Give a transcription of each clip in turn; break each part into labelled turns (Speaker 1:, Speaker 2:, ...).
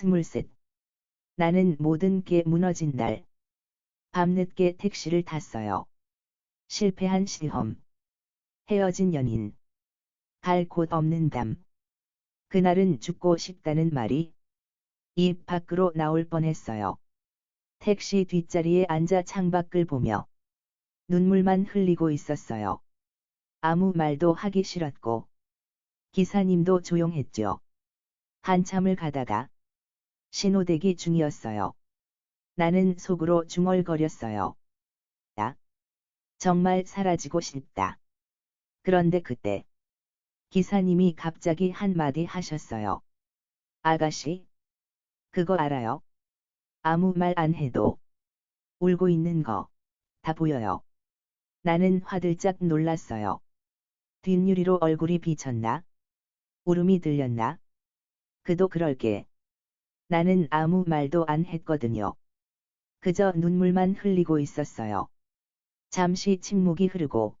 Speaker 1: 스물셋. 나는 모든 게 무너진 날. 밤늦게 택시를 탔어요. 실패한 시험. 헤어진 연인. 갈 곳 없는 담. 그날은 죽고 싶다는 말이 입 밖으로 나올 뻔했어요. 택시 뒷자리에 앉아 창밖을 보며 눈물만 흘리고 있었어요. 아무 말도 하기 싫었고 기사님도 조용했죠. 한참을 가다가 신호대기 중이었어요. 나는 속으로 중얼거렸어요. 나 정말 사라지고 싶다. 그런데 그때 기사님이 갑자기 한마디 하셨어요. 아가씨, 그거 알아요? 아무 말 안 해도 울고 있는 거 다 보여요. 나는 화들짝 놀랐어요. 뒷유리로 얼굴이 비쳤나? 울음이 들렸나? 그도 그럴게. 나는 아무 말도 안 했거든요. 그저 눈물만 흘리고 있었어요. 잠시 침묵이 흐르고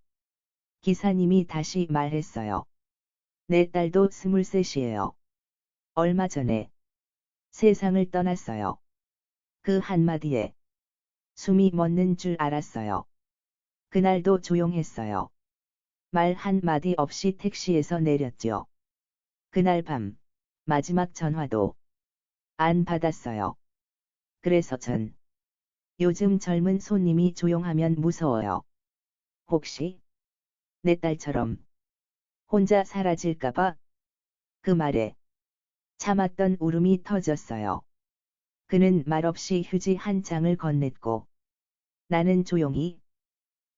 Speaker 1: 기사님이 다시 말했어요. 내 딸도 스물셋이에요. 얼마 전에 세상을 떠났어요. 그 한마디에 숨이 멎는 줄 알았어요. 그날도 조용했어요. 말 한마디 없이 택시에서 내렸죠. 그날 밤 마지막 전화도 안 받았어요. 그래서 전 요즘 젊은 손님이 조용하면 무서워요. 혹시 내 딸처럼 혼자 사라질까봐 그 말에 참았던 울음이 터졌어요. 그는 말없이 휴지 한 장을 건넸고 나는 조용히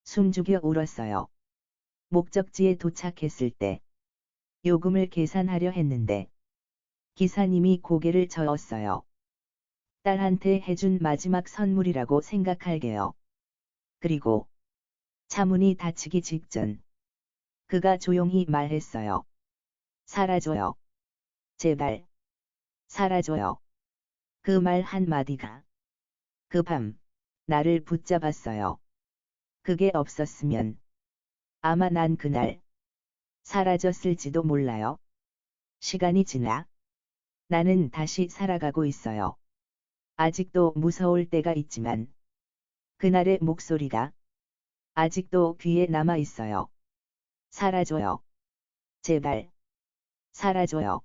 Speaker 1: 숨죽여 울었어요. 목적지에 도착했을 때 요금을 계산하려 했는데 기사님이 고개를 저었어요. 딸한테 해준 마지막 선물이라고 생각할게요. 그리고 차문이 닫히기 직전 그가 조용히 말했어요. 사라져요. 제발 사라져요. 그 말 한마디가 그 밤 나를 붙잡았어요. 그게 없었으면 아마 난 그날 사라졌을지도 몰라요. 시간이 지나 나는 다시 살아가고 있어요. 아직도 무서울 때가 있지만 그날의 목소리가 아직도 귀에 남아 있어요. 사라져요. 제발 사라져요.